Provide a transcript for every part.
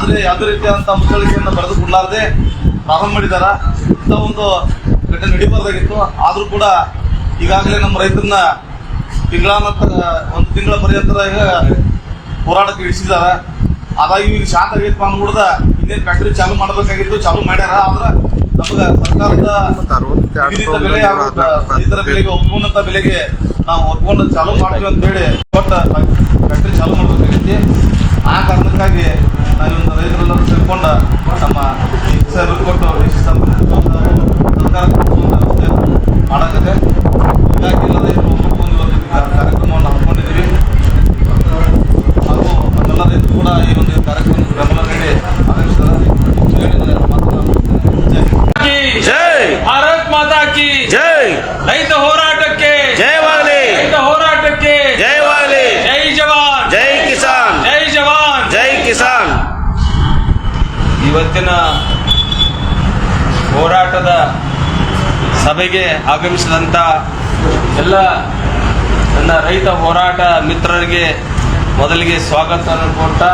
ಆದ್ರೆ ಯಾವುದೇ ರೀತಿಯಾದಂತಹ ಮುಚ್ಚಳಿಕೆಯನ್ನು ಬರೆದು ಕೊಡಲಾರದೆ ಪ್ರಾರಂಭ ಮಾಡಿದಾರ. ಇಂಥ ಒಂದು ಘಟನೆ ನಡಿಬಾರ್ದಾಗಿತ್ತು. ಆದ್ರೂ ಕೂಡ ಈಗಾಗಲೇ ನಮ್ಮ ರೈತರನ್ನ ತಿಂಗಳ ಒಂದು ತಿಂಗಳ ಪರ್ಯಂತರ ಈಗ ಹೋರಾಟಕ್ಕೆ ಇಳಿಸಿದಾರ. ಅದಾಗಿ ಈಗ ಶಾಂತ ಆಗಿತ್ತು ಅಂದ್ಬಿಡ್ದ ಇನ್ನೇನು ಫ್ಯಾಕ್ಟ್ರಿ ಚಾಲೂ ಮಾಡಬೇಕಾಗಿತ್ತು, ಚಾಲೂ ಮಾಡ್ಯಾರ. ಆದ್ರ ನಮಗ ಸರ್ಕಾರದ ರೈತರ ಬೆಲೆಗೆ ಒಪ್ಪುವಂತ ಬೆಲೆಗೆ ನಾವು ಒಪ್ಕೊಂಡು ಚಾಲೂ ಮಾಡ್ತೀವಿ ಅಂತ ಹೇಳಿ ಕೊಟ್ಟ ಫ್ಯಾಕ್ಟ್ರಿ ಚಾಲು ಮಾಡಬೇಕಾಗೈತಿ ಆ ಕಾರಣಕ್ಕಾಗಿ ನಾವೊಂದು ರೈತರೆಲ್ಲರೂ ಸೇರ್ಕೊಂಡ ನಮ್ಮ ಸರ್ ಕೊಟ್ಟು ಡಿ ಸಿ ಸರ್ಕಾರ ವ್ಯವಸ್ಥೆ ಮಾಡಕತ್ತೆ ಹೀಗಾಗಿ ಎಲ್ಲ ರೈತರು ಒಪ್ಪಿಕೊಂಡು ಇವತ್ತು ಈ ಕಾರ್ಯಕ್ರಮವನ್ನು ಹಮ್ಮಿಕೊಂಡಿದ್ದೀವಿ ಹಾಗೂ ನಮ್ಮೆಲ್ಲ ರೈತರು ಕೂಡ ಈ ಒಂದು ಕಾರ್ಯಕ್ರಮಕ್ಕೆ ಬೆಂಬಲ ನೀಡಿ ಆಗಮಿಸಿದ್ದಾರೆ ಹೇಳಿ ನನ್ನ ಮಾತನ್ನ ಮುಗಿಸ್ತೇನೆ. ಜೈ ಹಿಂದ್. की ಜೈ ಭಾರತ್ ಮಾತಾ ಕಿ ಜೈ ರೈತ ಹೋರಾಟಕ್ಕೆ ಜಯವಾಗಲಿ ರೈತ ಹೋರಾಟಕ್ಕೆ ಜಯವಾಗಲಿ ಜೈ ಜವಾನ್ ಜೈ ಕಿಸಾನ್ ಜೈ ಜವಾನ್ ಜೈ ಕಿಸಾನ್ ಇವತ್ತಿನ ಹೋರಾಟದ ಸಭೆಗೆ ಆಗಮಿಸಿದಂಥ ಎಲ್ಲ ನನ್ನ ರೈತ ಹೋರಾಟ ಮಿತ್ರರಿಗೆ ಮೊದಲಿಗೆ ಸ್ವಾಗತವನ್ನು ಕೊಡ್ತಾ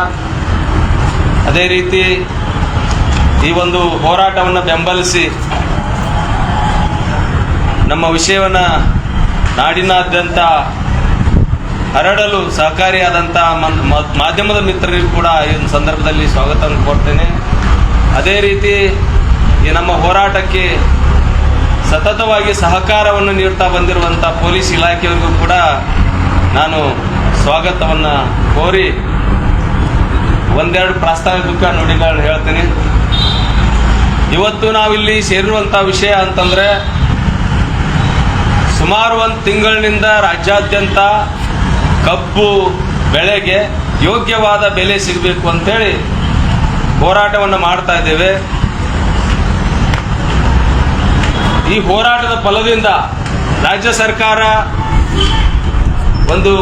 ಅದೇ ರೀತಿ ಈ ಒಂದು ಹೋರಾಟವನ್ನು ಬೆಂಬಲಿಸಿ ನಮ್ಮ ವಿಷಯವನ್ನು ನಾಡಿನಾದ್ಯಂತ ಹರಡಲು ಸಹಕಾರಿಯಾದಂಥ ಮಾಧ್ಯಮದ ಮಿತ್ರರಿಗೂ ಕೂಡ ಈ ಒಂದು ಸಂದರ್ಭದಲ್ಲಿ ಸ್ವಾಗತವನ್ನು ಕೊಡ್ತೇನೆ ಅದೇ ರೀತಿ ಈ ನಮ್ಮ ಹೋರಾಟಕ್ಕೆ ಸತತವಾಗಿ ಸಹಕಾರವನ್ನು ನೀಡ್ತಾ ಬಂದಿರುವಂಥ ಪೊಲೀಸ್ ಇಲಾಖೆಯವರಿಗೂ ಕೂಡ ನಾನು ಸ್ವಾಗತವನ್ನು ಕೋರಿ ಒಂದೆರಡು ಪ್ರಾಸ್ತಾವಿಕ ನುಡಿಗಳನ್ನ ಹೇಳ್ತೀನಿ. ಇವತ್ತು ನಾವಿಲ್ಲಿ ಸೇರಿರುವಂಥ ವಿಷಯ ಅಂತಂದರೆ ಸುಮಾರು ಒಂದು ತಿಂಗಳಿನಿಂದ ರಾಜ್ಯಾದ್ಯಂತ ಕಬ್ಬು ಬೆಳೆಗೆ ಯೋಗ್ಯವಾದ ಬೆಲೆ ಸಿಗಬೇಕು ಅಂತೇಳಿ ಹೋರಾಟವನ್ನು ಮಾಡ್ತಾ ಇದ್ದೇವೆ. ಈ ಹೋರಾಟದ ಫಲದಿಂದ ರಾಜ್ಯ ಸರ್ಕಾರ ಒಂದು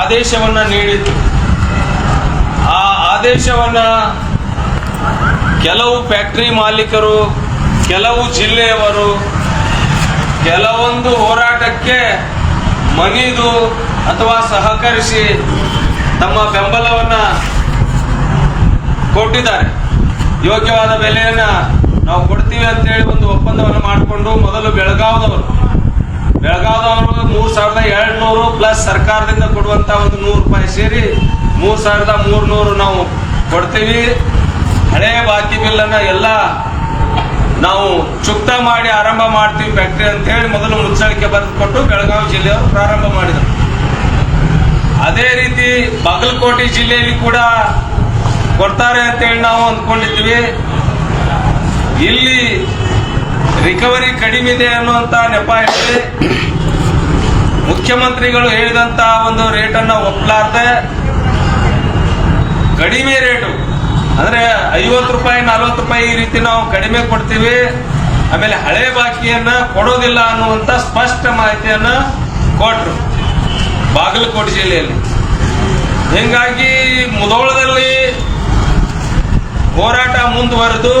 ಆದೇಶವನ್ನು ನೀಡಿತು ಆ ಆದೇಶವನ್ನು ಕೆಲವು ಫ್ಯಾಕ್ಟರಿ ಮಾಲೀಕರು, ಕೆಲವು ಜಿಲ್ಲೆಯವರು, ಕೆಲವೊಂದು ಹೋರಾಟಕ್ಕೆ ಮನಿದು ಅಥವಾ ಸಹಕರಿಸಿ ತಮ್ಮ ಬೆಂಬಲವನ್ನು ಕೊಟ್ಟಿದ್ದಾರೆ. ಯೋಗ್ಯವಾದ ಬೆಲೆಯನ್ನು ನಾವು ಕೊಡ್ತೀವಿ ಅಂತೇಳಿ ಒಂದು ಒಪ್ಪಂದವನ್ನು ಮಾಡಿಕೊಂಡು ಮೊದಲು ಬೆಳಗಾವದವರು. ಬೆಳಗಾವದವರು ಮೂರು ಸಾವಿರದ ಎರಡುನೂರು ಪ್ಲಸ್ ಸರ್ಕಾರದಿಂದ ಕೊಡುವಂಥ ಒಂದು ನೂರು ರೂಪಾಯಿ ಸೇರಿ ಮೂರು ಸಾವಿರದ ಮೂರ್ನೂರು ನಾವು ಕೊಡ್ತೀವಿ. ಹಳೆ ಬಾಕಿ ಬಿಲ್ಲನ್ನು ಎಲ್ಲ ನಾವು ಚುಕ್ತ ಮಾಡಿ ಆರಂಭ ಮಾಡ್ತೀವಿ ಫ್ಯಾಕ್ಟ್ರಿ ಅಂತ ಹೇಳಿ ಮೊದಲು ಮುಚ್ಚಳಿಕೆ ಬರೆದುಕೊಟ್ಟು ಬೆಳಗಾವಿ ಜಿಲ್ಲೆಯವರು ಪ್ರಾರಂಭ ಮಾಡಿದರು. ಅದೇ ರೀತಿ ಬಾಗಲಕೋಟೆ ಜಿಲ್ಲೆಯಲ್ಲಿ ಕೂಡ ಕೊಡ್ತಾರೆ ಅಂತೇಳಿ ನಾವು ಅಂದ್ಕೊಂಡಿದ್ವಿ ಇಲ್ಲಿ ರಿಕವರಿ ಕಡಿಮೆ ಇದೆ ಅನ್ನುವಂಥ ನೆಪ ಹೇಳಿ ಮುಖ್ಯಮಂತ್ರಿಗಳು ಹೇಳಿದಂತ ಒಂದು ರೇಟನ್ನು ಒಪ್ಪಲಾರ್ದೆ ಕಡಿಮೆ ರೇಟು. ಅಂದ್ರೆ ಐವತ್ತು ರೂಪಾಯಿ, ನಲ್ವತ್ತು ರೂಪಾಯಿ ಈ ರೀತಿ ನಾವು ಕಡಿಮೆ ಕೊಡ್ತೀವಿ. ಆಮೇಲೆ ಹಳೆ ಬಾಕಿಯನ್ನ ಕೊಡೋದಿಲ್ಲ ಅನ್ನುವಂಥ ಸ್ಪಷ್ಟ ಮಾಹಿತಿಯನ್ನ ಕೊಟ್ರು ಬಾಗಲಕೋಟೆ ಜಿಲ್ಲೆಯಲ್ಲಿ. ಹಿಂಗಾಗಿ ಮುದೋಳದಲ್ಲಿ ಹೋರಾಟ ಮುಂದುವರೆದು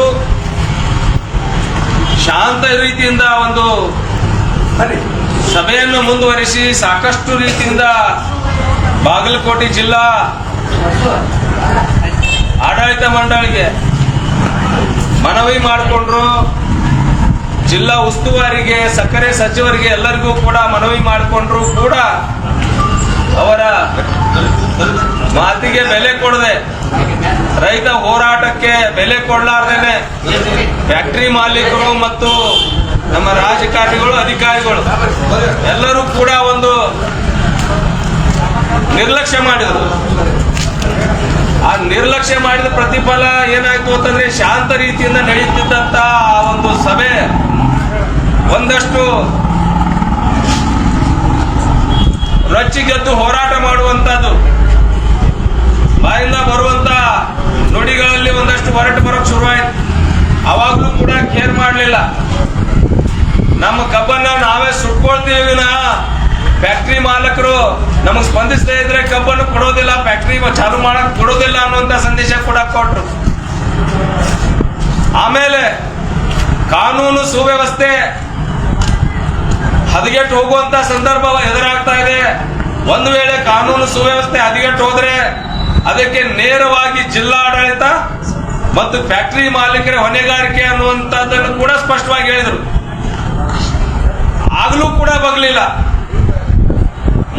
ಶಾಂತ ರೀತಿಯಿಂದ ಒಂದು ಸಭೆಯನ್ನು ಮುಂದುವರಿಸಿ ಸಾಕಷ್ಟು ರೀತಿಯಿಂದ ಬಾಗಲಕೋಟೆ ಜಿಲ್ಲಾ ಆಡಳಿತ ಮಂಡಳಿಗೆ ಮನವಿ ಮಾಡಿಕೊಂಡ್ರು. ಜಿಲ್ಲಾ ಉಸ್ತುವಾರಿಗೆ ಸಕ್ಕರೆ ಸಚಿವರಿಗೆ ಎಲ್ಲರಿಗೂ ಕೂಡ ಮನವಿ ಮಾಡಿಕೊಂಡ್ರು ಕೂಡ ಅವರ ಮಾತಿಗೆ ಬೆಲೆ ಕೊಡದೆ ರೈತ ಹೋರಾಟಕ್ಕೆ ಬೆಲೆ ಕೊಡಲಾರ್ದೇನೆ ಫ್ಯಾಕ್ಟರಿ ಮಾಲೀಕರು ಮತ್ತು ನಮ್ಮ ರಾಜಕಾರಣಿಗಳು, ಅಧಿಕಾರಿಗಳು ಎಲ್ಲರೂ ಕೂಡ ಒಂದು ನಿರ್ಲಕ್ಷ್ಯ ಮಾಡಿದರು. ಆ ನಿರ್ಲಕ್ಷ್ಯ ಮಾಡಿದ ಪ್ರತಿಫಲ ಏನಾಯ್ತು ಅಂತಂದ್ರೆ ಶಾಂತ ರೀತಿಯಿಂದ ನಡೆಯುತ್ತಿದ್ದಂತ ಆ ಒಂದು ಸಭೆ ಒಂದಷ್ಟು ರಚ್ಚಿಗೆದ್ದು ಹೋರಾಟ ಮಾಡುವಂತದ್ದು ಬಾಯಿಂದ ಬರುವಂತ ನುಡಿಗಳಲ್ಲಿ ಒಂದಷ್ಟು ಹೊರಟು ಬರೋಕೆ ಶುರುವಾಯಿತು. ಅವಾಗಲೂ ಕೂಡ ಕೇರ್ ಮಾಡಲಿಲ್ಲ. ನಮ್ಮ ಕಬ್ಬನ್ನ ನಾವೇ ಸುಟ್ಕೊಳ್ತೀವಿ ವಿನಃ. ಫ್ಯಾಕ್ಟ್ರಿ ಮಾಲಕರು ನಮಗೆ ಸ್ಪಂದಿಸದೇ ಇದ್ರೆ ಕಬ್ಬನ್ನು ಕೊಡೋದಿಲ್ಲ ಫ್ಯಾಕ್ಟ್ರಿ ಚಾಲು ಮಾಡಕ್ ಕೊಡೋದಿಲ್ಲ ಅನ್ನುವಂತ ಸಂದೇಶ ಕೂಡ ಕೊಟ್ರು. ಆಮೇಲೆ ಕಾನೂನು ಸುವ್ಯವಸ್ಥೆ ಹದಗೆಟ್ಟು ಹೋಗುವಂತ ಸಂದರ್ಭ ಎದುರಾಗ್ತಾ ಇದೆ. ಒಂದು ವೇಳೆ ಕಾನೂನು ಸುವ್ಯವಸ್ಥೆ ಹದಗೆಟ್ಟು ಹೋದ್ರೆ ಅದಕ್ಕೆ ನೇರವಾಗಿ ಜಿಲ್ಲಾಡಳಿತ ಮತ್ತು ಫ್ಯಾಕ್ಟರಿ ಮಾಲೀಕರ ಹೊಣೆಗಾರಿಕೆ ಅನ್ನುವಂಥದ್ದನ್ನು ಕೂಡ ಸ್ಪಷ್ಟವಾಗಿ ಹೇಳಿದರು. ಆಗಲೂ ಕೂಡ ಬಗ್ಲಿಲ್ಲ.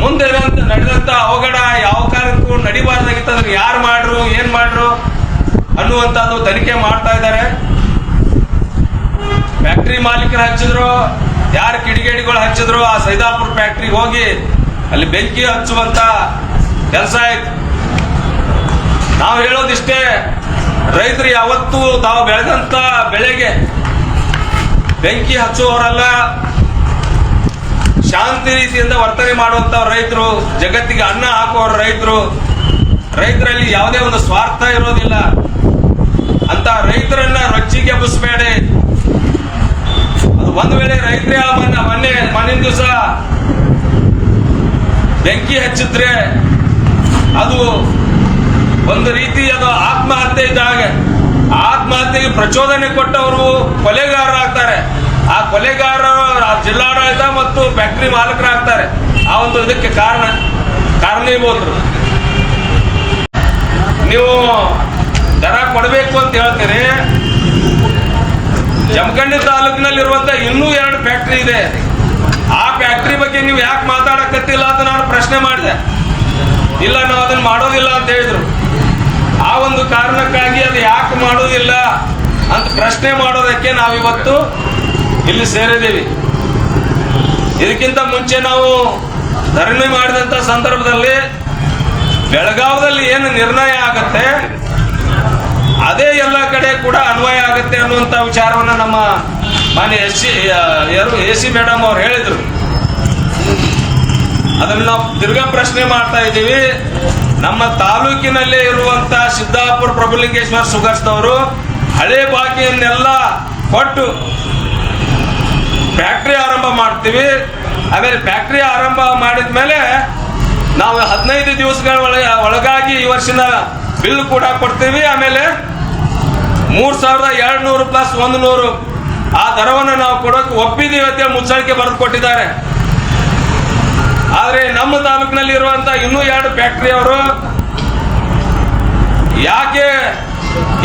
ಮುಂದೆ ನಡೆದಂತ ಅವಘಡ ಯಾವ ಕಾರಣಕ್ಕೂ ನಡಿಬಾರ್ದಾಗಿತ್ತು. ಅದನ್ನ ಯಾರು ಮಾಡ್ರು, ಏನ್ ಮಾಡ್ರು ಅನ್ನುವಂಥದ್ದು ತನಿಖೆ ಮಾಡ್ತಾ ಇದ್ದಾರೆ. ಫ್ಯಾಕ್ಟರಿ ಮಾಲೀಕರು ಹಚ್ಚಿದ್ರು, ಯಾರು ಕಿಡಿಗೇಡಿಗಳು ಹಚ್ಚಿದ್ರು, ಆ ಸೈದಾಪುರ ಫ್ಯಾಕ್ಟ್ರಿಗೆ ಹೋಗಿ ಅಲ್ಲಿ ಬೆಂಕಿ ಹಚ್ಚುವಂತ ಕೆಲಸ ಆಯ್ತು. ನಾವು ಹೇಳೋದಿಷ್ಟೇ, ರೈತರು ಯಾವತ್ತೂ ತಾವು ಬೆಳೆದಂತ ಬೆಳೆಗೆ ಬೆಂಕಿ ಹಚ್ಚುವವರಲ್ಲ, ಶಾಂತಿ ರೀತಿಯಿಂದ ವರ್ತನೆ ಮಾಡುವಂತ ರೈತರು, ಜಗತ್ತಿಗೆ ಅನ್ನ ಹಾಕುವವರು ರೈತರು, ರೈತರಲ್ಲಿ ಯಾವುದೇ ಒಂದು ಸ್ವಾರ್ಥ ಇರೋದಿಲ್ಲ. ಅಂತ ರೈತರನ್ನ ರೊಚ್ಚಿಗೆ ಎಬ್ಬಿಸ್ಬೇಡಿ. ಅದು ಒಂದು ವೇಳೆ ರೈತರೇ ಮೊನ್ನೆ ಮೊನ್ನಿನ ದಿವಸ ಬೆಂಕಿ ಹಚ್ಚಿದ್ರೆ ಅದು ಒಂದು ರೀತಿ ಅದು ಆತ್ಮಹತ್ಯೆ ಇದ್ದಾಗ ಆತ್ಮಹತ್ಯೆಗೆ ಪ್ರಚೋದನೆ ಕೊಟ್ಟವರು ಕೊಲೆಗಾರರಾಗ್ತಾರೆ. ಆ ಕೊಲೆಗಾರರು ಆ ಜಿಲ್ಲಾಡಳಿತ ಮತ್ತು ಫ್ಯಾಕ್ಟ್ರಿ ಮಾಲೀಕರಾಗ್ತಾರೆ. ಆ ಒಂದು ಇದಕ್ಕೆ ಕಾರಣ ಕಾರಣೀಭೂತರು ನೀವು ದರ ಕೊಡಬೇಕು ಅಂತ ಹೇಳ್ತೀರಿ. ಜಮಖಂಡಿ ತಾಲೂಕಿನಲ್ಲಿರುವಂತ ಇನ್ನೂ ಎರಡು ಫ್ಯಾಕ್ಟ್ರಿ ಇದೆ. ಆ ಫ್ಯಾಕ್ಟ್ರಿ ಬಗ್ಗೆ ನೀವು ಯಾಕೆ ಮಾತಾಡಕತ್ತಿಲ್ಲ ಅಂತ ನಾನು ಪ್ರಶ್ನೆ ಮಾಡಿದೆ. ಇಲ್ಲ, ನಾವು ಅದನ್ನ ಮಾಡೋದಿಲ್ಲ ಅಂತ ಹೇಳಿದ್ರು. ಆ ಒಂದು ಕಾರಣಕ್ಕಾಗಿ ಅದು ಯಾಕೆ ಮಾಡೋದಿಲ್ಲ ಅಂತ ಪ್ರಶ್ನೆ ಮಾಡೋದಕ್ಕೆ ನಾವಿವತ್ತು ಇಲ್ಲಿ ಸೇರಿದ್ದೀವಿ. ಇದಕ್ಕಿಂತ ಮುಂಚೆ ನಾವು ಧರಣಿ ಮಾಡಿದಂಥ ಸಂದರ್ಭದಲ್ಲಿ ಬೆಳಗಾವದಲ್ಲಿ ಏನು ನಿರ್ಣಯ ಆಗತ್ತೆ, ಅದೇ ಎಲ್ಲ ಕಡೆ ಕೂಡ ಅನ್ವಯ ಆಗುತ್ತೆ ಅನ್ನುವಂಥ ವಿಚಾರವನ್ನು ನಮ್ಮ ಮಾನ್ಯ ಎಸ್ ಸಿ ಯಾರು, ಎ ಸಿ ಮೇಡಮ್ ಅವ್ರು ಹೇಳಿದರು. ಅದನ್ನು ನಾವು ತಿರ್ಗಾ ಪ್ರಶ್ನೆ ಮಾಡ್ತಾ ಇದ್ದೀವಿ. ನಮ್ಮ ತಾಲೂಕಿನಲ್ಲೇ ಇರುವಂತ ಸಿದ್ದಾಪುರ ಪ್ರಭುಲಿಂಗೇಶ್ವರ ಸುಗರ್ಸ್ನವರು ಹಳೆ ಬಾಕಿಯನ್ನೆಲ್ಲ ಕೊಟ್ಟು ಫ್ಯಾಕ್ಟ್ರಿ ಆರಂಭ ಮಾಡ್ತೀವಿ. ಆಮೇಲೆ ಫ್ಯಾಕ್ಟ್ರಿ ಆರಂಭ ಮಾಡಿದ ಮೇಲೆ ನಾವು ಹದಿನೈದು ದಿವಸಗಳ ಒಳಗೆ ಒಳಗಾಗಿ ಈ ವರ್ಷದ ಬಿಲ್ ಕೂಡ ಕೊಡ್ತೀವಿ. ಆಮೇಲೆ ಮೂರ್ ಸಾವಿರದ ಎರಡು ನೂರು ಪ್ಲಸ್ ಒಂದು ನೂರು ಆ ದರವನ್ನು ನಾವು ಕೊಡೋಕೆ ಒಪ್ಪಿದೀವಿ ಅಂತ ಮುಚ್ಚಳಿಕೆ ಬರೆದು ಕೊಟ್ಟಿದ್ದಾರೆ. ಆದ್ರೆ ನಮ್ಮ ತಾಲೂಕಿನಲ್ಲಿ ಇರುವಂತ ಇನ್ನೂ ಎರಡು ಫ್ಯಾಕ್ಟರಿ ಅವರು ಯಾಕೆ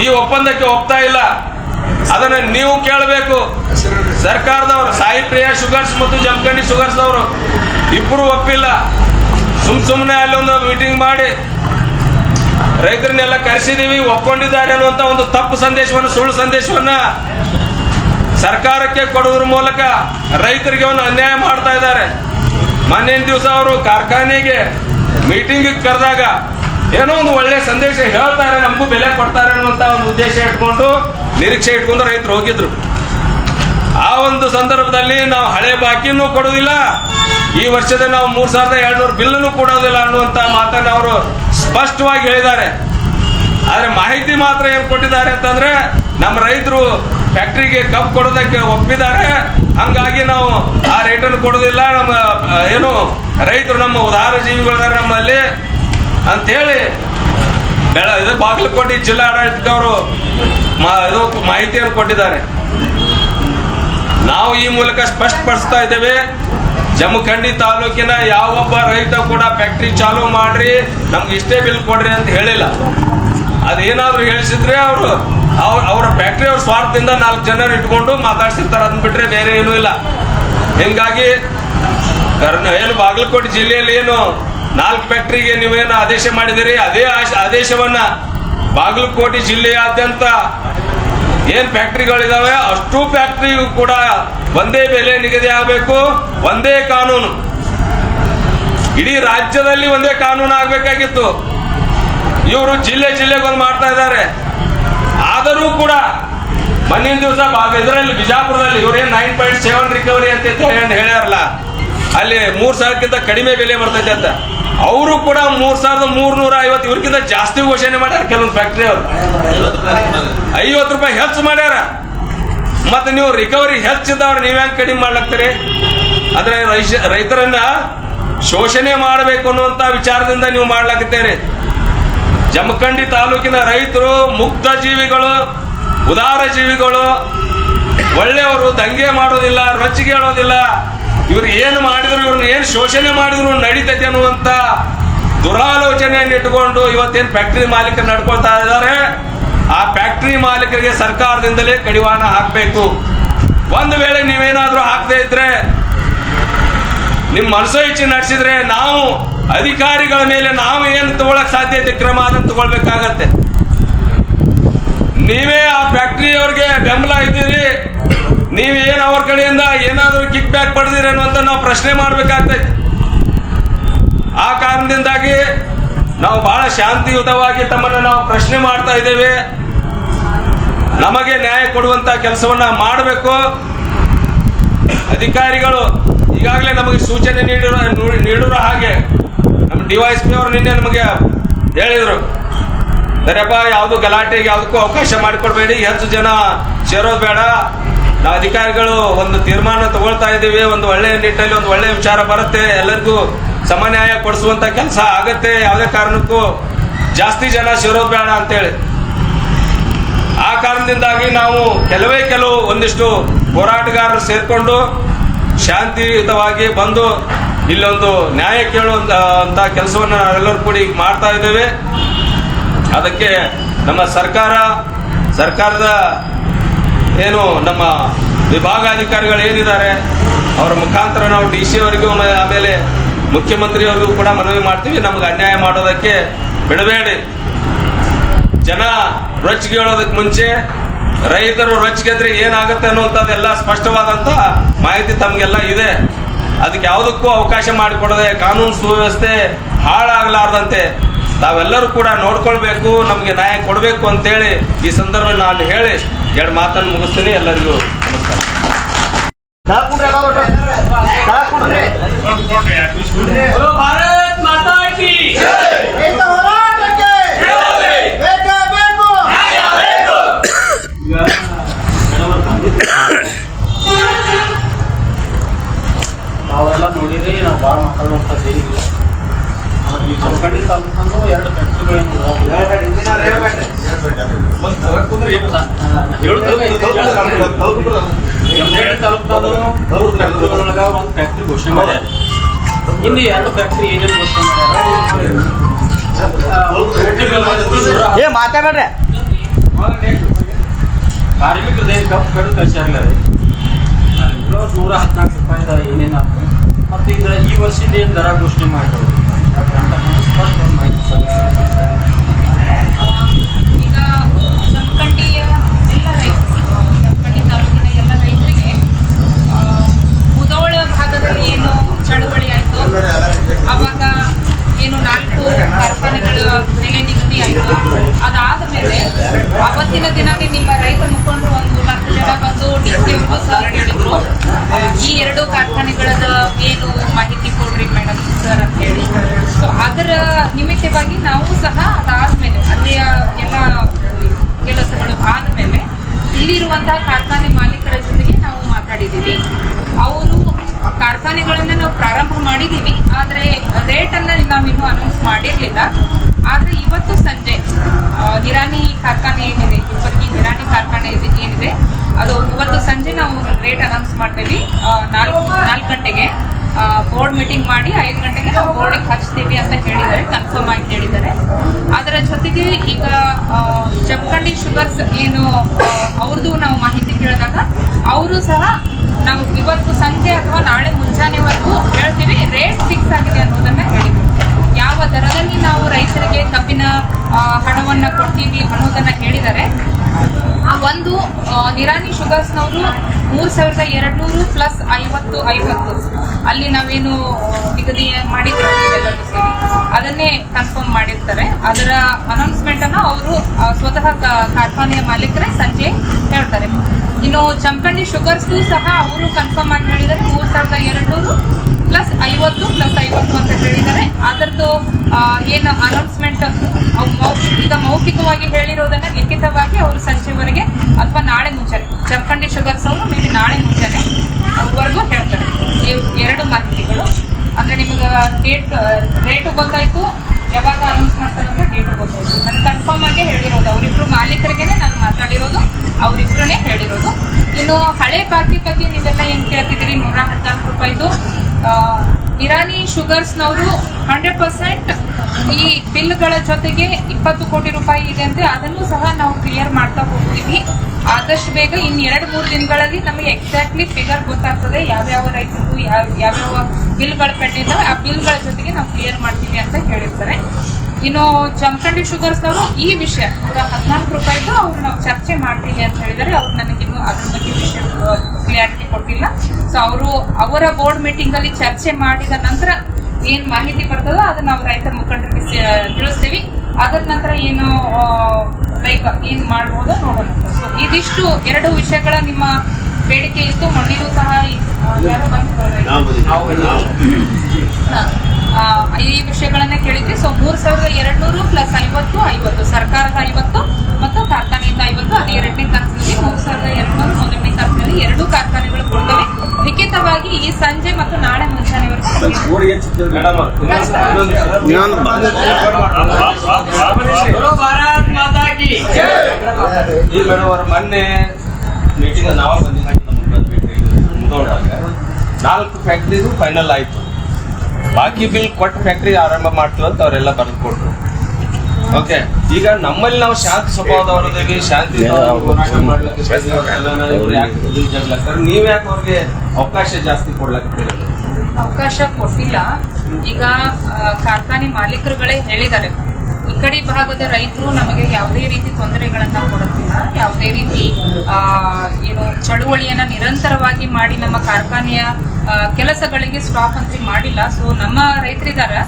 ಈ ಒಪ್ಪಂದಕ್ಕೆ ಹೋಗ್ತಾ ಇಲ್ಲ? ಅದನ್ನ ನೀವು ಕೇಳಬೇಕು. ಸರ್ಕಾರದವರು ಸಾಯಿ ಪ್ರಿಯಾ ಶುಗರ್ಸ್ ಮತ್ತು ಜಮಖಂಡಿ ಶುಗರ್ಸ್ ಅವರು ಇಬ್ಬರು ಒಪ್ಪಿಲ್ಲ. ಸುಮ್ ಸುಮ್ಮನೆ ಅಲ್ಲೊಂದು ಮೀಟಿಂಗ್ ಮಾಡಿ ರೈತರನ್ನೆಲ್ಲ ಕರೆಸಿದೀವಿ, ಒಪ್ಕೊಂಡಿದ್ದಾರೆ ಅನ್ನುವಂತ ಒಂದು ತಪ್ಪು ಸಂದೇಶವನ್ನು, ಸುಳ್ಳು ಸಂದೇಶವನ್ನ ಸರ್ಕಾರಕ್ಕೆ ಕೊಡುವುದ್ರ ಮೂಲಕ ರೈತರಿಗೆ ಒಂದು ಅನ್ಯಾಯ ಮಾಡ್ತಾ ಇದ್ದಾರೆ. ಮೊನ್ನೆನ ದಿವಸ ಅವರು ಕಾರ್ಖಾನೆಗೆ ಮೀಟಿಂಗ್ ಕರೆದಾಗ ಏನೋ ಒಂದು ಒಳ್ಳೆ ಸಂದೇಶ ಹೇಳ್ತಾರೆ, ನಮಗೂ ಬೆಲೆ ಕೊಡ್ತಾರೆ ಅನ್ನುವಂತ ಒಂದು ಉದ್ದೇಶ ಇಟ್ಕೊಂಡು ನಿರೀಕ್ಷೆ ಇಟ್ಕೊಂಡು ರೈತರು ಹೋಗಿದ್ರು. ಆ ಒಂದು ಸಂದರ್ಭದಲ್ಲಿ ನಾವು ಹಳೆ ಬಾಕಿನೂ ಕೊಡೋದಿಲ್ಲ ಈ ವರ್ಷದ ನಾವು ಮೂರು ಸಾವಿರದ ಎರಡ್ನೂರು ಬಿಲ್ಲನ್ನು ಕೊಡೋದಿಲ್ಲ ಅನ್ನುವಂತ ಮಾತನ್ನು ಅವರು ಸ್ಪಷ್ಟವಾಗಿ ಹೇಳಿದ್ದಾರೆ. ಆದರೆ ಮಾಹಿತಿ ಮಾತ್ರ ಏನ್ ಕೊಟ್ಟಿದ್ದಾರೆ ಅಂತಂದ್ರೆ, ನಮ್ಮ ರೈತರು ಫ್ಯಾಕ್ಟ್ರಿಗೆ ಕಪ್ ಕೊಡೋದಕ್ಕೆ ಒಪ್ಪಿದ್ದಾರೆ. ಹಂಗಾಗಿ ನಾವು ಆ ರೇಟನ್ನು ಕೊಡೋದಿಲ್ಲ ನಮ್ಮ ಏನು, ರೈತರು ನಮ್ಮ ಉದಾರ ಜೀವಿಗಳಿದ್ದಾರೆ ನಮ್ಮಲ್ಲಿ ಅಂತೇಳಿ ಬೆಳ, ಇದು ಬಾಗಲಕೋಟೆ ಜಿಲ್ಲಾಡಳಿತದವರು ಮಾ, ಇದು ಮಾಹಿತಿಯನ್ನು ಕೊಟ್ಟಿದ್ದಾರೆ. ನಾವು ಈ ಮೂಲಕ ಸ್ಪಷ್ಟಪಡಿಸ್ತಾ ಇದ್ದೇವೆ. ಜಮಖಂಡಿ ತಾಲೂಕಿನ ಯಾವೊಬ್ಬ ರೈತ ಕೂಡ ಫ್ಯಾಕ್ಟ್ರಿ ಚಾಲೂ ಮಾಡ್ರಿ, ನಮ್ಗೆ ಇಷ್ಟೇ ಬಿಲ್ ಕೊಡ್ರಿ ಅಂತ ಹೇಳಿಲ್ಲ. ಅದೇನಾದ್ರೂ ಹೇಳಿಸಿದ್ರೆ ಅವರು ಅವ್ರ, ಅವರ ಫ್ಯಾಕ್ಟ್ರಿ ಅವ್ರ ಸ್ವಾರ್ಥದಿಂದ ನಾಲ್ಕು ಜನ ಇಟ್ಕೊಂಡು ಮಾತಾಡ್ಸಿರ್ತಾರೆ. ಅಂದ್ಬಿಟ್ರೆ ಬಿಟ್ರೆ ಬೇರೆ ಏನೂ ಇಲ್ಲ. ಹಿಂಗಾಗಿ ಏನು ಬಾಗಲಕೋಟೆ ಜಿಲ್ಲೆಯಲ್ಲಿ ಏನು ನಾಲ್ಕು ಫ್ಯಾಕ್ಟ್ರಿಗೆ ನೀವೇನು ಆದೇಶ ಮಾಡಿದಿರಿ ಅದೇ ಆದೇಶವನ್ನ ಬಾಗಲಕೋಟೆ ಜಿಲ್ಲೆಯಾದ್ಯಂತ ಏನ್ ಫ್ಯಾಕ್ಟ್ರಿಗಳಿದಾವೆ ಅಷ್ಟು ಫ್ಯಾಕ್ಟ್ರಿಗೂ ಕೂಡ ಒಂದೇ ಬೆಲೆ ನಿಗದಿ ಆಗಬೇಕು. ಒಂದೇ ಕಾನೂನು. ಇಡೀ ರಾಜ್ಯದಲ್ಲಿ ಒಂದೇ ಕಾನೂನು ಆಗ್ಬೇಕಾಗಿತ್ತು. ಇವರು ಜಿಲ್ಲೆ ಜಿಲ್ಲೆಗೊಂದು ಮಾಡ್ತಾ ಇದ್ದಾರೆ. ಆದರೂ ಕೂಡ ಮನೆಯ ದಿವಸ ಇದರಲ್ಲಿ ಬಿಜಾಪುರದಲ್ಲಿ ಇವ್ರೇನ್ ನೈನ್ ಪಾಯಿಂಟ್ ಸೆವೆನ್ ರಿಕವರಿ ಅಂತ ಹೇಳಿ ಹೇಳ್ಯಾರಲ್ಲ, ಅಲ್ಲಿ ಮೂರ್ ಸಾವಿರಕ್ಕಿಂತ ಕಡಿಮೆ ಬೆಲೆ ಬರ್ತೈತೆ ಅಂತ. ಅವರು ಕೂಡ ಮೂರ್ ಸಾವಿರದ ಮೂರ್ನೂರ ಐವತ್ತು, ಇವ್ರಿಗಿಂತ ಜಾಸ್ತಿ ಘೋಷಣೆ ಮಾಡ್ಯಾರ ಕೆಲವೊಂದು ಫ್ಯಾಕ್ಟ್ರಿ ಅವರು. ಐವತ್ತು ರೂಪಾಯಿ ಹೆಚ್ಚು ಮಾಡ್ಯಾರ. ಮತ್ತೆ ನೀವು ರಿಕವರಿ ಹೆಚ್ಚಿದ್ದವ್ರು ನೀವ್ ಹೆಂಗ್ ಕಡಿಮೆ ಮಾಡ್ಲಾಕ್ತೀರಿ? ಅಂದ್ರೆ ರೈತರನ್ನ ಶೋಷಣೆ ಮಾಡಬೇಕು ಅನ್ನುವಂತ ವಿಚಾರದಿಂದ ನೀವು ಮಾಡ್ಲಾಕತ್ತೀರಿ. ಜಮಖಂಡಿ ತಾಲೂಕಿನ ರೈತರು, ಮುಗ್ಧ ಜೀವಿಗಳು, ಉದಾರ ಜೀವಿಗಳು, ಒಳ್ಳೆಯವರು, ದಂಗೆ ಮಾಡೋದಿಲ್ಲ, ರೊಚ್ಚಿಗೆ ಹೇಳೋದಿಲ್ಲ ಇವ್ರು ಏನು ಮಾಡಿದ್ರು, ಇವ್ರನ್ನ ಏನು ಶೋಷಣೆ ಮಾಡಿದ್ರು ನಡೀತೈತೆ ಅನ್ನುವಂತ ದುರಾಲೋಚನೆಯನ್ನು ಇಟ್ಕೊಂಡು ಇವತ್ತೇನು ಫ್ಯಾಕ್ಟ್ರಿ ಮಾಲೀಕರು ನಡ್ಕೊಳ್ತಾ ಇದ್ದಾರೆ. ಆ ಫ್ಯಾಕ್ಟ್ರಿ ಮಾಲೀಕರಿಗೆ ಸರ್ಕಾರದಿಂದಲೇ ಕಡಿವಾಣ ಹಾಕಬೇಕು. ಒಂದು ವೇಳೆ ನೀವೇನಾದರೂ ಹಾಕದೇ ಇದ್ರೆ ನಿಮ್ಮ ಮನಸೋ ಇಚ್ಛೆ ನಡೆಸಿದ್ರೆ ನಾವು ಅಧಿಕಾರಿಗಳ ಮೇಲೆ ನಾವು ಏನು ತಗೊಳಕ್ ಸಾಧ್ಯತೆ ಕ್ರಮ ಅದನ್ನು ತಗೊಳ್ಬೇಕಾಗತ್ತೆ. ನೀವೇ ಆ ಫ್ಯಾಕ್ಟ್ರಿಯವ್ರಿಗೆ ಬೆಂಬಲ ಇದ್ದೀರಿ ನೀವೇನು ಅವ್ರ ಕಡೆಯಿಂದ ಏನಾದರೂ ಕಿಕ್ ಬ್ಯಾಕ್ ಪಡೆದಿರಿ ಅನ್ನುವಂತ ನಾವು ಪ್ರಶ್ನೆ ಮಾಡಬೇಕಾಗ್ತೈತಿ. ಆ ಕಾರಣದಿಂದಾಗಿ ನಾವು ಬಹಳ ಶಾಂತಿಯುತವಾಗಿ ತಮ್ಮನ್ನು ನಾವು ಪ್ರಶ್ನೆ ಮಾಡ್ತಾ ಇದ್ದೇವೆ. ನಮಗೆ ನ್ಯಾಯ ಕೊಡುವಂತ ಕೆಲಸವನ್ನ ಮಾಡಬೇಕು. ಅಧಿಕಾರಿಗಳು ಈಗಾಗಲೇ ನಮಗೆ ಸೂಚನೆ ನೀಡಿರೋ ನೀಡಿರೋ ಹಾಗೆ ನಮ್ಮ ಡಿವೈಸ್ ಪಿ ಅವರು ನಿನ್ನೆ ನಮಗೆ ಹೇಳಿದರು ಸರಿಯಪ್ಪ ಯಾವುದು ಗಲಾಟೆಗೆ ಯಾವುದಕ್ಕೂ ಅವಕಾಶ ಮಾಡಿಕೊಡ್ಬೇಡಿ ಹೆಚ್ಚು ಜನ ಸೇರೋದು ಬೇಡ. ನಾವು ಅಧಿಕಾರಿಗಳು ಒಂದು ತೀರ್ಮಾನ ತಗೊಳ್ತಾ ಇದ್ದೀವಿ, ಒಂದು ಒಳ್ಳೆಯ ನಿಟ್ಟಲ್ಲಿ ಒಂದು ಒಳ್ಳೆಯ ವಿಚಾರ ಬರುತ್ತೆ, ಎಲ್ಲರಿಗೂ ಸಮನ್ಯಾಯ ಕೊಡಿಸುವಂತ ಕೆಲಸ ಆಗತ್ತೆ, ಯಾವುದೇ ಕಾರಣಕ್ಕೂ ಜಾಸ್ತಿ ಜನ ಸೇರೋದು ಬೇಡ ಅಂತೇಳಿ. ಆ ಕಾರಣದಿಂದಾಗಿ ನಾವು ಕೆಲವೇ ಕೆಲವು ಒಂದಿಷ್ಟು ಹೋರಾಟಗಾರರು ಸೇರಿಕೊಂಡು ಶಾಂತಿಯುತವಾಗಿ ಬಂದು ಇಲ್ಲೊಂದು ನ್ಯಾಯ ಕೇಳುವಂತ ಕೆಲಸವನ್ನು ನಾವೆಲ್ಲರೂ ಕೂಡ ಈಗ ಮಾಡ್ತಾ ಇದ್ದೇವೆ. ಅದಕ್ಕೆ ನಮ್ಮ ಸರ್ಕಾರ, ಸರ್ಕಾರದ ಏನು ನಮ್ಮ ವಿಭಾಗಾಧಿಕಾರಿಗಳು ಏನಿದ್ದಾರೆ, ಅವರ ಮುಖಾಂತರ ನಾವು ಡಿ ಸಿ ಆಮೇಲೆ ಮುಖ್ಯಮಂತ್ರಿಯವರಿಗೂ ಕೂಡ ಮನವಿ ಮಾಡ್ತೀವಿ. ನಮ್ಗೆ ಅನ್ಯಾಯ ಮಾಡೋದಕ್ಕೆ ಬಿಡಬೇಡಿ. ಜನ ರೊಚ್ಚಿಗೆ ಹೇಳೋದಕ್ಕೆ ಮುಂಚೆ, ರೈತರು ರೊಚ್ಚಿಗೆದ್ರೆ ಏನಾಗುತ್ತೆ ಅನ್ನುವಂಥದ್ದೆಲ್ಲ ಸ್ಪಷ್ಟವಾದಂಥ ಮಾಹಿತಿ ತಮಗೆಲ್ಲ ಇದೆ. ಅದಕ್ಕೆ ಯಾವುದಕ್ಕೂ ಅವಕಾಶ ಮಾಡಿಕೊಡದೆ ಕಾನೂನು ಸುವ್ಯವಸ್ಥೆ ಹಾಳಾಗಲಾರ್ದಂತೆ ತಾವೆಲ್ಲರೂ ಕೂಡ ನೋಡ್ಕೊಳ್ಬೇಕು, ನಮಗೆ ನ್ಯಾಯ ಕೊಡಬೇಕು ಅಂತೇಳಿ ಈ ಸಂದರ್ಭ ನಾನು ಹೇಳಿ ಎರಡು ಮಾತನ್ನು ಮುಗಿಸ್ತೀನಿ. ಎಲ್ಲರಿಗೂ ನಮಸ್ಕಾರ ಭಾರತ್ ಮಾತಾ ಕಿ ರೈತ ಹೋರಾಟಕ್ಕೆ ಬೇಕೇ ಬೇಕು ನಾವೆಲ್ಲ ನೋಡಿರಿ ನಾವು ಭಾಳ ಮಾತಾಡುವಂಥದ್ದು ಏನಿಲ್ಲ ಆಮೇಲೆ ಈ ಎರಡು ತಾಲೂಕಂದು ಎರಡು ಒಂದು ಫ್ಯಾಕ್ಟ್ರಿ ಘೋಷಣೆ ಮಾಡ್ಯಾರ. ಇಲ್ಲಿ ಎರಡು ಫ್ಯಾಕ್ಟ್ರಿ ಏನೇನು ಘೋಷಣೆ ಮಾಡ್ಯಾರ? ಏ ಮಾತಾಡ್ರೆ. ಕಪ್ ಕಳ್ಸ್ಯಾರಲ್ಲ ರೀ ನೂರ ಹದಿನಾಲ್ಕು ರೂಪಾಯಿದ ಏನೇನು ಮತ್ತು ಈಗ ಈ ವರ್ಷದ ಏನು ದರ ಘೋಷಣೆ ಮಾಡಿದ್ರು ಅವತ್ತಿನ ದಿನವೇ ನಿಮ್ಮ ರೈತ ಮುಖಂಡರು ಒಂದು ನಾಲ್ಕು ಜನ ಬಂದು ಡಿ ಸಿ ಸರ್ ಹೇಳಿದ್ರು ಈ ಎರಡು ಕಾರ್ಖಾನೆಗಳ ಏನು ಮಾಹಿತಿ ಕೊಡ್ರಿ ಮೇಡಮ್ ಸರ್ ಅಂತ ಹೇಳಿ. ನಾವು ಸಹ ಅದಾದ್ಮೇಲೆ, ಅಲ್ಲಿಯ ಎಲ್ಲ ಕೆಲಸಗಳು ಆದ್ಮೇಲೆ ಇಲ್ಲಿರುವಂತಹ ಕಾರ್ಖಾನೆ ಮಾಲೀಕರ ಜೊತೆಗೆ ನಾವು ಮಾತಾಡಿದ್ದೀವಿ. ಅವರು ಕಾರ್ಖಾನೆಗಳನ್ನ ನಾವು ಪ್ರಾರಂಭ ಮಾಡಿದ್ದೀವಿ, ಆದ್ರೆ ರೇಟ್ ಅನ್ನ ನಾವಿನ್ನೂ ಅನೌನ್ಸ್ ಮಾಡಿರ್ಲಿಲ್ಲ. ಆದ್ರೆ ಇವತ್ತು ಸಂಜೆ ನಿರಾಣಿ ಕಾರ್ಖಾನೆ ಏನಿದೆ ಇಪ್ಪತ್ತಿ ನಿರಾಣಿ ಕಾರ್ಖಾನೆ ಏನಿದೆ, ಅದು ಇವತ್ತು ಸಂಜೆ ನಾವು ರೇಟ್ ಅನೌನ್ಸ್ ಮಾಡ್ತೀವಿ ನಾಲ್ಕು ನಾಲ್ಕು ಗಂಟೆಗೆ. ಬೋರ್ಡ್ ಮೀಟಿಂಗ್ ಮಾಡಿ ಐದು ಗಂಟೆಗೆ ನಾವು ಬೋರ್ಡಿಗೆ ಹಚ್ತೀವಿ ಅಂತ ಹೇಳಿದ್ದಾರೆ ಕನ್ಫರ್ಮ್ ಆಗಿ ಹೇಳಿದ್ದಾರೆ. ಅದರ ಜೊತೆಗೆ ಈಗ ಜಮಖಂಡಿ ಶುಗರ್ಸ್ ಏನು ಅವ್ರದ್ದು ನಾವು ಮಾಹಿತಿ ಕೇಳಿದಾಗ ಅವರು ಸಹ ನಾವು ಇವತ್ತು ಸಂಜೆ ಅಥವಾ ನಾಳೆ ಮುಂಜಾನೆವರೆಗೂ ಹೇಳ್ತೀವಿ ರೇಟ್ ಫಿಕ್ಸ್ ಆಗಿದೆ ಅನ್ನೋದನ್ನು ಹೇಳಿದ್ರು. ದರದಲ್ಲಿ ನಾವು ರೈತರಿಗೆ ಕಬ್ಬಿನ ಹಣವನ್ನ ಕೊಡ್ತೀವಿ ಅನ್ನೋದನ್ನ ಹೇಳಿದ್ದಾರೆ. ಒಂದು ನಿರಾನಿ ಶುಗರ್ಸ್ನವರು ಮೂರು ಸಾವಿರದ ಎರಡು ನೂರು ಪ್ಲಸ್ ಐವತ್ತು ಐವತ್ತು. ಅಲ್ಲಿ ನಾವೇನು ನಿಗದಿ ಮಾಡಿದ್ರು ಅದನ್ನೇ ಕನ್ಫರ್ಮ್ ಮಾಡಿರ್ತಾರೆ. ಅದರ ಅನೌನ್ಸ್ಮೆಂಟ್ ಅನ್ನ ಅವರು ಸ್ವತಃ ಕಾರ್ಖಾನೆಯ ಮಾಲೀಕರೇ ಸಂಜೆ ಹೇಳ್ತಾರೆ. ಇನ್ನು ಜಮಖಂಡಿ ಶುಗರ್ಸ್ ಸಹ ಅವರು ಕನ್ಫರ್ಮ್ ಆಗಿ ಹೇಳಿದ್ದಾರೆ. ಮೂರ್ ಸಾವಿರದ ಎರಡು ನೂರು ಪ್ಲಸ್ ಐವತ್ತು ಪ್ಲಸ್ ಐವತ್ತು ಅಂತ ಹೇಳಿದ್ದಾರೆ. ಅದರದ್ದು ಏನು ಅನೌನ್ಸ್ಮೆಂಟ್ ಈಗ ಮೌಖಿಕವಾಗಿ ಹೇಳಿರೋದನ್ನ ಲಿಖಿತವಾಗಿ ಅವರು ಸಚಿವರಿಗೆ ಅಥವಾ ನಾಳೆ ಮುಂಚೆನೆ ಜಮಖಂಡಿ ಶುಗರ್ಸ್ ಅವರು ಮೇಬಿ ನಾಳೆ ಮುಂಚೆನೆ ಅವ್ರವರೆಗೂ ಹೇಳ್ತಾರೆ. ಎರಡು ಮಾಹಿತಿಗಳು. ಅಂದ್ರೆ ನಿಮ್ಗೆ ರೇಟ್ ರೇಟು ಗೊತ್ತಾಯ್ತು, ಯಾವಾಗ ಅನೌನ್ಸ್ ಮಾಡ್ತಾರೆ ಅಂತ ಡೇಟ್ ಗೊತ್ತಾಯ್ತು. ನಾನು ಕನ್ಫರ್ಮ್ ಆಗಿ ಹೇಳಿರೋದು, ಅವರಿಬ್ರು ಮಾಲೀಕರಿಗೇನೆ ನಾನು ಮಾತಾಡಿರೋದು ಅವರಿಬ್ರನ್ನೇ ಹೇಳಿರೋದು. ಇನ್ನು ಹಳೆ ಬಾಕಿ ಬಗ್ಗೆ ನೀವೆಲ್ಲ ಏನ್ ಕೇಳ್ತಿದ್ದೀರಿ? ನೂರ ಹದಿನಾಲ್ಕು ರೂಪಾಯಿದು. ಇರಾನಿ ಶುಗರ್ಸ್ನವರು ಹಂಡ್ರೆಡ್ ಪರ್ಸೆಂಟ್ ಈ ಬಿಲ್ಗಳ ಜೊತೆಗೆ ಇಪ್ಪತ್ತು ಕೋಟಿ ರೂಪಾಯಿ ಇದೆ ಅಂದರೆ ಅದನ್ನು ಸಹ ನಾವು ಕ್ಲಿಯರ್ ಮಾಡ್ತಾ ಹೋಗ್ತೀವಿ. ಆದಷ್ಟು ಬೇಗ ಇನ್ನು ಎರಡು ಮೂರು ದಿನಗಳಲ್ಲಿ ನಮಗೆ ಎಕ್ಸಾಕ್ಟ್ಲಿ ಫಿಗರ್ ಗೊತ್ತಾಗ್ತದೆ ಯಾವ್ಯಾವ ರೈತರು, ಯಾವ, ಯಾವ್ಯಾವ ಬಿಲ್ಗಳು ಪೆಟ್ಟಿದ್ದಾವೆ ಆ ಬಿಲ್ಗಳ ಜೊತೆಗೆ ನಾವು ಕ್ಲಿಯರ್ ಮಾಡ್ತೀವಿ ಅಂತ ಹೇಳಿರ್ತಾರೆ. ಇನ್ನು ಜಮಖಂಡಿ ಶುಗರ್ಸ್ನವರು ಈ ವಿಷಯ, ನೂರ ಹದಿನಾಲ್ಕು ರೂಪಾಯಿದು ಅವ್ರು ನಾವು ಚರ್ಚೆ ಮಾಡ್ತೀವಿ ಅಂತ ಹೇಳಿದರೆ ಅವ್ರು ನನಗಿನ್ನು ಅದ್ರ ಬಗ್ಗೆ ವಿಷಯ ಕ್ಲಿಯಾರಿಟಿ ಕೊಟ್ಟಿಲ್ಲ. ಸೊ ಅವರು ಅವರ ಬೋರ್ಡ್ ಮೀಟಿಂಗ್ ಅಲ್ಲಿ ಚರ್ಚೆ ಮಾಡಿದ ನಂತರ ಏನ್ ಮಾಹಿತಿ ಬರ್ತದೋ ಅದನ್ನ ನಾವು ರೈತ ಮುಖಂಡರಿಗೆ ತಿಳಿಸ್ತೀವಿ. ಅದರ ನಂತರ ಏನು ಲೈಕ್ ಏನ್ ಮಾಡ್ಬೋದೋ ನೋಡೋಣ. ಸೊ ಇದಿಷ್ಟು ಎರಡು ವಿಷಯಗಳ ನಿಮ್ಮ ಬೇಡಿಕೆ ಇತ್ತು. ಮೊನ್ನೆಯೂ ಸಹ ಈ ವಿಷಯಗಳನ್ನ ಕೇಳಿದ್ವಿ. ಸೊ ಮೂರ್ ಸಾವಿರದ ಎರಡ್ ನೂರು ಪ್ಲಸ್ ಐವತ್ತು ಐವತ್ತು. ಸರ್ಕಾರದ ಐವತ್ತು ಮತ್ತು ಕಾರ್ಖಾನೆಯಿಂದ ಐವತ್ತು ಅದು ಎರಡನೇ ಕಂತಿನಲ್ಲಿ ಮೂರ್ ಸಾವಿರದ ಎರಡ್ ನೂರು ಮೊದಲನೇ ಕಂತಿನಲ್ಲಿ ಎರಡೂ ಕಾರ್ಖಾನೆಗಳು ಕೊಡ್ತವೆ ಲಿಖಿತವಾಗಿ ಈ ಸಂಜೆ ಮತ್ತು ನಾಳೆ ಮುಂಜಾನೆವರೆಗೂ ಮೇಡಮ್ ಅವ್ರ ಮೊನ್ನೆ ಮೀಟಿಂಗ್ ನಾವ ಬಂದಿದ್ದಾಗ ನಾಲ್ಕು ಫ್ಯಾಕ್ಟ್ರಿದು ಫೈನಲ್ ಆಯ್ತು ಬಾಕಿ ಬಿಲ್ ಕೊಟ್ಟ ಫ್ಯಾಕ್ಟ್ರಿ ಆರಂಭ ಮಾಡ್ತೀವಿ ಅಂತ ಅವರೆಲ್ಲ ಬರೆದು ಕೊಟ್ರು. ಓಕೆ ಈಗ ನಮ್ಮಲ್ಲಿ ನಾವು ಶಾಂತ ಸ್ವಭಾವದವರದಾಗಿ ಶಾಂತಿ ನೀವ್ಯಾಕೆ ಬಿಲ್ ನೀವ್ ಯಾಕೆ ಅವ್ರಿಗೆ ಅವಕಾಶ ಜಾಸ್ತಿ ಕೊಡ್ಲಾಕ್ತೀರಿ ಅವಕಾಶ ಕೊಟ್ಟಿಲ್ಲ. ಈಗ ಕಾರ್ಖಾನೆ ಮಾಲೀಕರುಗಳೇ ಹೇಳಿದ್ದಾರೆ. ಈ ಕಡೆ ಭಾಗದ ರೈತರು ನಮಗೆ ಯಾವುದೇ ರೀತಿ ತೊಂದರೆಗಳನ್ನ ಕೊಡುತ್ತಿಲ್ಲ ಯಾವುದೇ ರೀತಿ ಏನು ಚಳುವಳಿಯನ್ನ ನಿರಂತರವಾಗಿ ಮಾಡಿ ನಮ್ಮ ಕಾರ್ಖಾನೆಯ ಕೆಲಸಗಳಿಗೆ ಸ್ಟಾಪ್ ಅಂತ ಮಾಡಿಲ್ಲ. ಸೊ ನಮ್ಮ ರೈತರಿದ್ದಾರೆ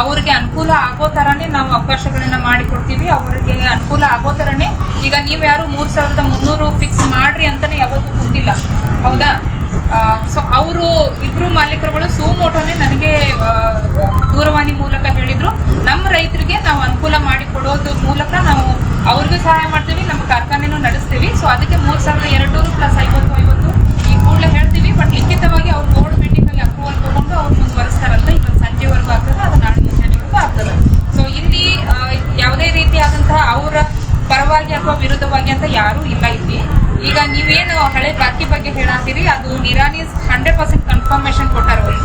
ಅವ್ರಿಗೆ ಅನುಕೂಲ ಆಗೋ ತರಾನೇ ನಾವು ಅವಕಾಶಗಳನ್ನ ಮಾಡಿಕೊಡ್ತೀವಿ. ಅವರಿಗೆ ಅನುಕೂಲ ಆಗೋ ತರಾನೇ ಈಗ ನೀವು ಯಾರು ಮೂರ್ ಸಾವಿರದ ಮುನ್ನೂರು ಫಿಕ್ಸ್ ಮಾಡ್ರಿ ಅಂತಾನೆ ಯಾವತ್ತೂ ಗೊತ್ತಿಲ್ಲ. ಹೌದಾ? ಸೊ ಅವರು ಇಬ್ರು ಮಾಲೀಕರುಗಳು ಸುಮೋಟೋನೆ ನನಗೆ ದೂರವಾಣಿ ಮೂಲಕ ಹೇಳಿದ್ರು. ನಮ್ಮ ರೈತರಿಗೆ ನಾವು ಅನುಕೂಲ ಮಾಡಿಕೊಡೋದ್ರ ಮೂಲಕ ನಾವು ಅವ್ರಿಗೂ ಸಹಾಯ ಮಾಡ್ತೀವಿ ನಮ್ಮ ಕಾರ್ಖಾನೆನೂ ನಡೆಸ್ತೀವಿ. ಸೊ ಅದಕ್ಕೆ ಮೂರ್ ಸಾವಿರದ ಎರಡ್ನೂರು ಪ್ಲಸ್ ಐವತ್ತು ಐವತ್ತು ಈ ಕೂಡಲೇ ಹೇಳ್ತೀವಿ ಬಟ್ ಲಿಖಿತವಾಗಿ ಅವ್ರು ಬೋರ್ಡ್ ಮೀಟಿಂಗ್ ಅಲ್ಲಿ ಅಪ್ರೂವಲ್ ತಗೊಂಡು ಅವ್ರು ಮುಂದುವರಿಸ್ತಾರಂತ ಇವತ್ತು ಸಂಜೆವರೆಗೂ ಆಗ್ತದೆ ಅದು ನಾಳೆ ಮುಂಜಾನೆವರೆಗೂ ಆಗ್ತದೆ ಸೊ ಇಲ್ಲಿ ಆ, ಯಾವುದೇ ರೀತಿಯಾದಂತಹ ಅವರ ಪರವಾಗಿ ಅಥವಾ ವಿರುದ್ಧವಾಗಿ ಅಂತ ಯಾರೂ ಇಲ್ಲ ಇಲ್ಲಿ ಈಗ ನೀವೇನು ಹಳೆ ಬಾಕಿ ಬಗ್ಗೆ ಹೇಳಾತೀರಿ ಅದು ನಿರಾನೀಸ್ ಹಂಡ್ರೆಡ್ ಪರ್ಸೆಂಟ್ ಕನ್ಫರ್ಮೇಶನ್ ಕೊಟ್ಟಾರ ಅವರು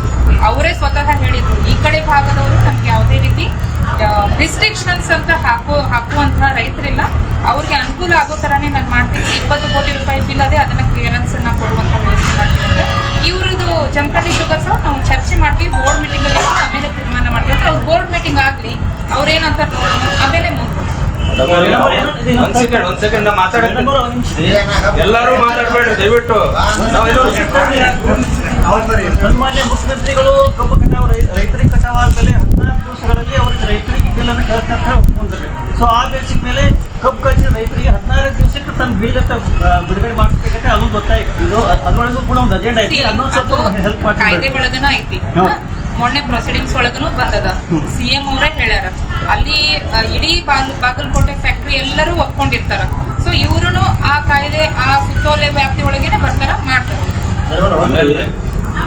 ಅವರೇ ಸ್ವತಃ ಹೇಳಿದ್ರು ಈ ಕಡೆ ಭಾಗದವರು ನಮ್ಗೆ ಯಾವುದೇ ರೀತಿ ರಿಸ್ಟ್ರಿಕ್ಷನ್ಸ್ ಅಂತ ಹಾಕೋ ಹಾಕುವಂತಹ ರೈತರಿಲ್ಲ ಅವ್ರಿಗೆ ಅನುಕೂಲ ಆಗೋ ತರಾನೇ ನಾನು ಮಾಡ್ತೀನಿ ಇಪ್ಪತ್ತು ಕೋಟಿ ರೂಪಾಯಿ ಬಿಲ್ ಅದೇ ಅದನ್ನ ಕ್ಲಿಯರೆನ್ಸ್ ಅನ್ನ ಕೊಡುವಂತ ವ್ಯವಸ್ಥೆ ಇವ್ರದ್ದು ಜಮಖಂಡಿ ಶುಗರ್ಸ್ ನಾವು ಚರ್ಚೆ ಮಾಡ್ತೀವಿ ಬೋರ್ಡ್ ಮೀಟಿಂಗ್ ಅಲ್ಲಿ ಆಮೇಲೆ ತೀರ್ಮಾನ ಮಾಡ್ತೀವಿ ಅವ್ರು ಬೋರ್ಡ್ ಮೀಟಿಂಗ್ ಆಗ್ಲಿ ಅವ್ರೇನಂತ ನೋಡೋಣ ಆಮೇಲೆ ಮುಂದೆ ಒಂದ್ ಸೆಕೆಂಡ್ ಒಂದ್ ಸೆಕೆಂಡ್ ನಾ ಮಾತಾಡ್ತೀನಿ ಎಲ್ಲರೂ ಮಾತಾಡ್ಬೇಡ್ರಿ ದಯವಿಟ್ಟು ಮುಖ್ಯಮಂತ್ರಿಗಳು ಕಬ್ಬು ಕಟಾವು ರೈತರಿಗೆ ಕಟಾವು ಆದ್ಮೇಲೆ ಹದಿನಾಲ್ಕು ದಿವಸಗಳಲ್ಲಿ ಅವ್ರಿಗೆ ರೈತರಿಗೆ ಬಿಲ್ ಅನ್ನು ಕಳ್ಸಂತ ಒಪ್ಕೊಂಡ್ರೆ ಸೊ ಆ ಬೇಸಿಕ್ ಮೇಲೆ ಕಬ್ಬು ಕಳಿಸಿದ ರೈತರಿಗೆ ಹದಿನಾರು ದಿವಸಕ್ಕೆ ತನ್ನ ಬಿಲ್ ಅಂತ ಬಿಡುಗಡೆ ಮಾಡ್ಬೇಕಂటే ಅದು ಗೊತ್ತಾಯ್ತು. ಇದು ಅದರೊಳಗೂ ಕೂಡ ಒಂದು ಅಜೆಂಡಾ ಐತಿ. ಅದನ್ನೊಂದು ಸ್ವಲ್ಪ ಹೆಲ್ಪ್ ಕಾಯ್ದೆ ಮಾಡ್ತೀವಿ ಒಳಗನ ಐತಿ. ಮೊನ್ನೆ ಪ್ರೊಸೀಡಿಂಗ್ಸ್ ಒಳಗೂ ಬಂದದ. ಸಿಎಂ ಅವರೇ ಹೇಳ್ಯಾರ. ಅಲ್ಲಿ ಇಡೀ ಬಾಗಲ್ ಬಾಗಲಕೋಟೆ ಫ್ಯಾಕ್ಟ್ರಿ ಎಲ್ಲರೂ ಒಪ್ಕೊಂಡಿರ್ತಾರ. ಸೊ ಇವ್ರು ಆ ಕಾಯ್ದೆ ಆ ಸುತ್ತೋಲೆ ವ್ಯಾಪ್ತಿ ಒಳಗೇನೆ ಬರ್ತಾರ ಮಾಡ್ತಾರ.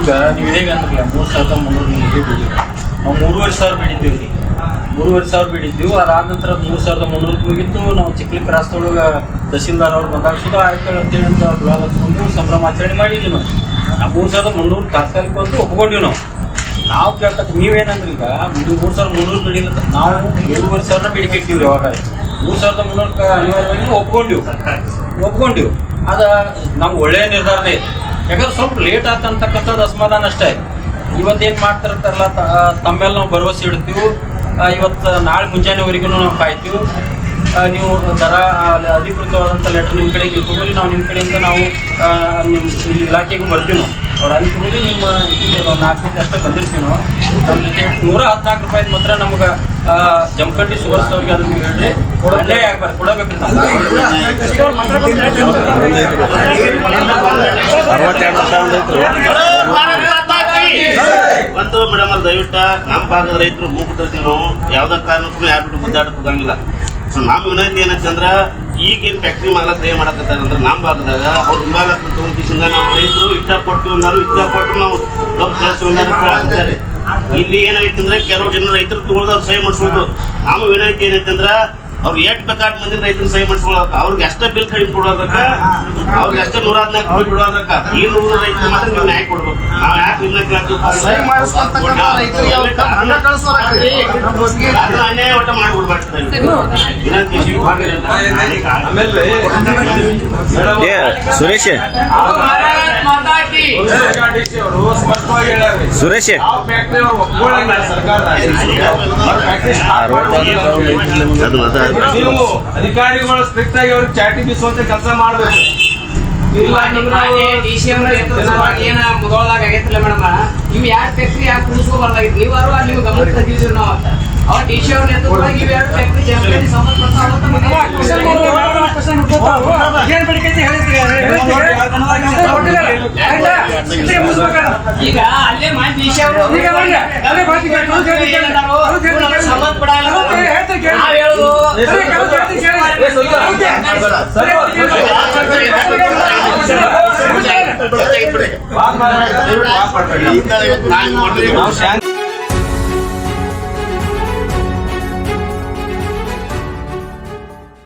ಈಗ ನೀವು ಹೇಗೆ ಅಂದ್ರೆ ಮೂರು ಸಾವಿರದ ಮುನ್ನೂರು ನಾವು ಮೂರುವರೆ ಸಾವಿರ ಬಿಡಿದ್ದೀವಿ ರೀ. ಮೂರುವರೆ ಸಾವಿರ ಬಿಡಿದ್ದೀವಿ. ಅದಾದ ನಂತರ ಮೂರು ಸಾವಿರದ ಮುನ್ನೂರು ಹೋಗಿತ್ತು. ನಾವು ಚಿಕ್ಕಲಿ ಕ್ರಾಸ್ದೊಳಗೆ ತಹಸೀಲ್ದಾರ್ ಅವ್ರು ಬಂದಾಗ ಸುತ ಆಯ್ತು ಅಂತೇಳಿ ಬ್ಲಾಗ್ ಹಚ್ಕೊಂಡು ಸಂಭ್ರಮಾಚರಣೆ ಮಾಡಿದ್ವಿ ನಾವು. ನಾವು ಮೂರು ಸಾವಿರದ ಮುನ್ನೂರು ತಾತ್ಕಾಲಿಕ ಬಂದು ಒಪ್ಕೊಂಡಿವಿ ನಾವು. ನಾವು ಕೇಳ್ತಕ್ಕ ನೀವೇನಂದ್ರೆ ಈಗ? ಮೂರು ಸಾವಿರದ ಮುನ್ನೂರು ಬಿಡಿಲ್ಲ ನಾವು ಮೂರುವರೆ ಸಾವಿರ ಬಿಡಿಕಿರ್ತೀವಿ ಅವಾಗ. ಮೂರು ಸಾವಿರದ ಮುನ್ನೂರು ಅನಿವಾರ್ಯವಾಗಿ ಒಪ್ಕೊಂಡಿವಿ. ಒಪ್ಕೊಂಡಿವಿ. ಅದು ನಮ್ಗೆ ಒಳ್ಳೆಯ ನಿರ್ಧಾರನೇ. ಯಾಕಂದ್ರೆ ಸ್ವಲ್ಪ ಲೇಟ್ ಆತಂತಕ್ಕಂಥದ್ದು ಅಸಮಾಧಾನ ಅಷ್ಟೇ. ಇವತ್ತೇನು ಮಾಡ್ತಿರ್ತಾರಲ್ಲ ತ- ತಮ್ಮೆಲ್ಲ ನಾವು ಭರವಸೆ ಇಡ್ತೀವಿ. ಇವತ್ತು ನಾಳೆ ಮುಂಜಾನೆವರೆಗೂ ನಾವು ಕಾಯ್ತೀವಿ. ನೀವು ದರ ಅಧಿಕೃತವಾದಂಥ ಲೆಟರ್ ನಿಮ್ಮ ಕಡೆಗೆ ಇಟ್ಕೊಂಡು ನಾವು ನಿಮ್ಮ ಕಡೆಯಿಂದ ನಾವು ನಿಮ್ಮ ಇಲಾಖೆಗೂ ಬರ್ತೀವಿ ನಾವು. ಅವ್ರು ಅಂದ್ಕೊಂಡು ನಿಮ್ಮ ನಾಲ್ಕು ಮಂದಿ ಅಷ್ಟೇ ಬಂದಿರ್ತೀವಿ ನಾವು. ನಮ್ಮ ಜೊತೆ ನೂರ ಹದಿನಾಲ್ಕು ರೂಪಾಯಿ ಮಾತ್ರ ನಮ್ಗೆ ಜಮಖಂಡಿ ಸುಗರ್ಸ್ ಅವ್ರಿಗೆ ಅದನ್ನ ನೀವು ಹೇಳ್ರಿ. ಆಗ್ಬಾರ್ದು ಕೊಡಬೇಕು ಅರವತ್ತೆರಡು ಒಂದು ಮೇಡಮ್ ಅಲ್ಲಿ ದಯವಿಟ್ಟು ನಮ್ಮ ಭಾಗದ ರೈತರು ಮೂಗುತ್ತಿರ್ತೀವಿ ನಾವು. ಯಾವ್ದೇ ಕಾರಣಕ್ಕೂ ಯಾರು ಬಿಟ್ಟು ಮುಂದಾಡಕ್ಕೆ ಹೋಗಂಗಿಲ್ಲ. ಸೊ ನಮ್ಮ ವಿನಂತಿ ಏನಂತಂದ್ರ ಈಗೇನು ಫ್ಯಾಕ್ಟ್ರಿ ಮಾಲಕ್ ಏನ್ ಮಾಡಕತ್ತಾರ ಅಂದ್ರೆ ನಮ್ಮ ಭಾಗದಾಗ ಅವ್ರ ಹಿಂಬಾಲ ತಗೊಂಡಿಸಿಂದ ನಾವು ರೈತರು ಇಷ್ಟಪಟ್ಟು ಕೊಟ್ಟು ಇಷ್ಟಪಟ್ಟು ನಾವು ಅನ್ನೋದು ಹೇಳಕತ್ತಾರೆ. ಇಲ್ಲಿ ಏನಾಯ್ತಂದ್ರೆ ಕೆಲವು ಜನ ರೈತರು ತಗೊಳ್ದವ್ರು ಸಹಿ ಮಾಡಿಸ್ಬೋದು ನಮ್ಮ ವಿನಂತಿ ಏನೈತೆ ಅಂದ್ರ ಅವ್ರು ಎಷ್ಟ್ ಬೇಕಾದ ಮಂದಿ ರೈತರು ಸಹಿ ಮಾಡಿಸ್ಕೊಳಕ ಅವ್ರಿಗೆ ಅಷ್ಟೇ ಬಿಲ್ ಕಡಿಮೆ ಕೊಡೋದಕ್ಕ ಅವ್ರಿಗೆ ಅಷ್ಟೇ ನೂರ ಹದಿನಾಲ್ಕು ಬಿಲ್ ಬಿಡೋದಕ್ಕ ಈ ನೂರ ರೈತರು ಮಾತ್ರ ನೀವು ನ್ಯಾಯ ಕೊಡ್ಬೇಕು. ನಾವ್ ಯಾಕೆ ನಿಮ್ನ ಕೇಳ್ತೀವಿ ಸಹಿ ಮಾಡಿಸ್ಕೊಂತಕ್ಕಂಥ ರೈತರಿಗೆ ಅವ್ರು ಹಣ ಕಳಿಸ್ಬಾರ್ದ್ರಿ. ಅದನ್ನ ಅನ್ಯಾಯ ಒಟ್ಟ ಮಾಡ್ಬಿಡ್ಬಾರ್ದು ವಿನಂತಿ ಆಮೇಲೆ ಏ ಸುರೇಶ್. ಅವರು ಸ್ಪಷ್ಟವಾಗಿ ಹೇಳ್ಯಾರ ಸುರೇಶ್ ಯಾವ ನೀವು ಅಧಿಕಾರಿಗಳು ಸ್ಟ್ರಿಕ್ಟ್ ಆಗಿ ಅವ್ರಿಗೆ ಚಾಟಿ ಬೀಸುವಂತ ಕೆಲಸ ಮಾಡ್ಬೇಕು. ಇಲ್ಲ ಡಿ ಅವ್ರು ಏನ ಮುದೋಳದಾಗ ಆಗೈತಿಲ್ಲ ಮೇಡಮ್? ಇವ್ ಯಾರ್ ಫ್ಯಾಕ್ಟ್ರಿ ಯಾಕೆ ಕೂಡಿಸ್ಕೋಬಾರ್ದಾಗಿತ್ತು ನೀವು ಅಲ್ಲಿ ನೀವು ಗಮನ ತಂದಿದ್ರು ನಾವು ಅಂತ ಅವ ಟಿ ಸಿ ಅವ್ರ ನೇತೃತ್ವದಾಗ ಇವ್ ಎರಡು ಫ್ಯಾಕ್ಟ್ರಿ ಜನರಿಗೆ ಸಂಬಂಧಪಟ್ಟ ಈಗ ಅಲ್ಲೇ ಮಾಡಿ ಡಿ ಸಿ ಅವರು ನಾವ್ ನಾವು ಶಾಂತಿ